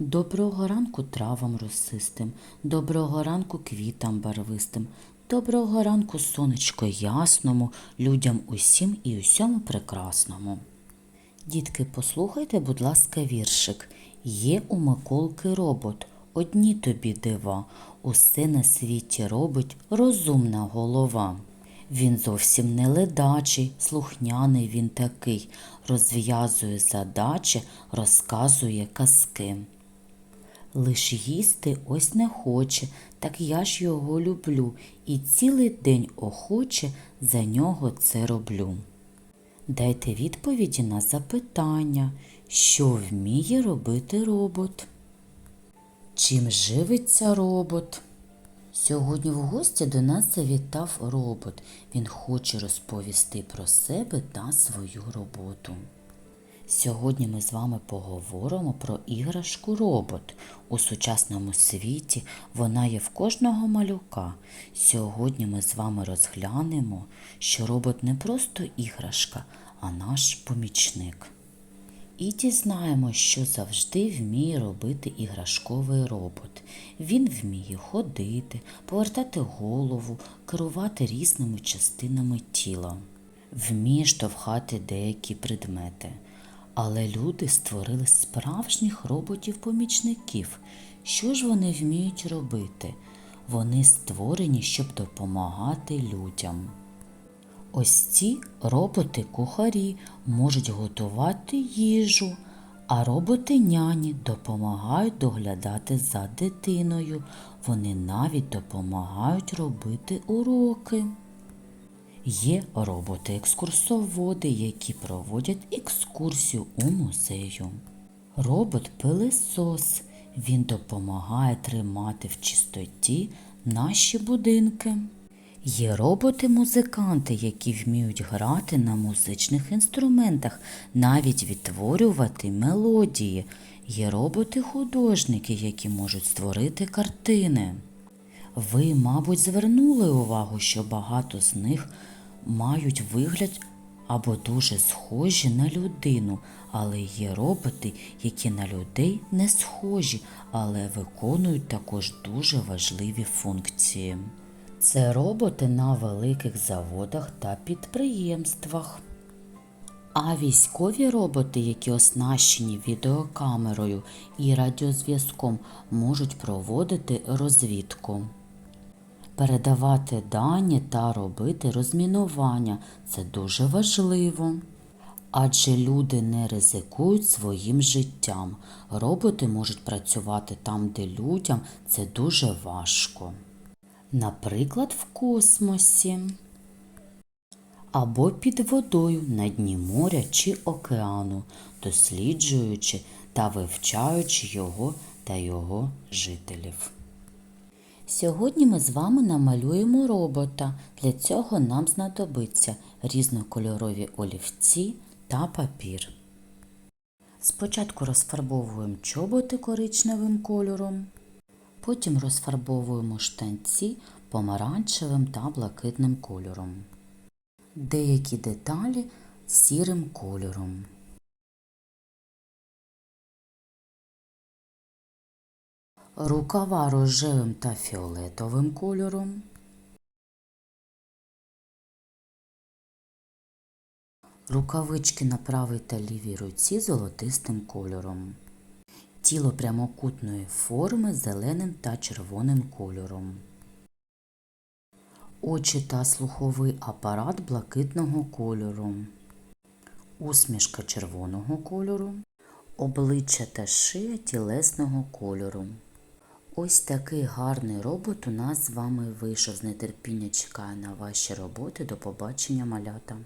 Доброго ранку травам росистим, доброго ранку квітам барвистим, доброго ранку сонечко ясному, людям усім і усьому прекрасному. Дітки, послухайте, будь ласка, віршик. Є у Миколки робот, одні тобі дива, усе на світі робить розумна голова. Він зовсім не ледачий, слухняний він такий, розв'язує задачі, розказує казки. Лиш їсти ось не хоче, так я ж його люблю, і цілий день охоче за нього це роблю. Дайте відповіді на запитання, що вміє робити робот. Чим живиться робот? Сьогодні в гості до нас завітав робот. Він хоче розповісти про себе та свою роботу. Сьогодні ми з вами поговоримо про іграшку робот. У сучасному світі вона є в кожного малюка. Сьогодні ми з вами розглянемо, що робот не просто іграшка, а наш помічник. І дізнаємо, що завжди вміє робити іграшковий робот. Він вміє ходити, повертати голову, керувати різними частинами тіла, вміє штовхати деякі предмети. Але люди створили справжніх роботів-помічників. Що ж вони вміють робити? Вони створені, щоб допомагати людям. Ось ці роботи-кухарі можуть готувати їжу, а роботи-няні допомагають доглядати за дитиною. Вони навіть допомагають робити уроки. Є роботи-екскурсоводи, які проводять екскурсію у музею. Робот-пилисос. Він допомагає тримати в чистоті наші будинки. Є роботи-музиканти, які вміють грати на музичних інструментах, навіть відтворювати мелодії. Є роботи-художники, які можуть створити картини. Ви, мабуть, звернули увагу, що багато з них мають вигляд або дуже схожі на людину, але є роботи, які на людей не схожі, але виконують також дуже важливі функції. Це роботи на великих заводах та підприємствах. А військові роботи, які оснащені відеокамерою і радіозв'язком, можуть проводити розвідку. Передавати дані та робити розмінування це дуже важливо. Адже люди не ризикують своїм життям. Роботи можуть працювати там, де людям це дуже важко. Наприклад, в космосі або під водою на дні моря чи океану, досліджуючи та вивчаючи його та його жителів. Сьогодні ми з вами намалюємо робота. Для цього нам знадобиться різнокольорові олівці та папір. Спочатку розфарбовуємо чоботи коричневим кольором, потім розфарбовуємо штанці помаранчевим та блакитним кольором. Деякі деталі сірим кольором. Рукава рожевим та фіолетовим кольором. Рукавички на правій та лівій руці золотистим кольором. Тіло прямокутної форми зеленим та червоним кольором. Очі та слуховий апарат блакитного кольору. Усмішка червоного кольору. Обличчя та шия тілесного кольору. Ось такий гарний робот у нас з вами вийшов. З нетерпіння чекаю на ваші роботи. До побачення, малята!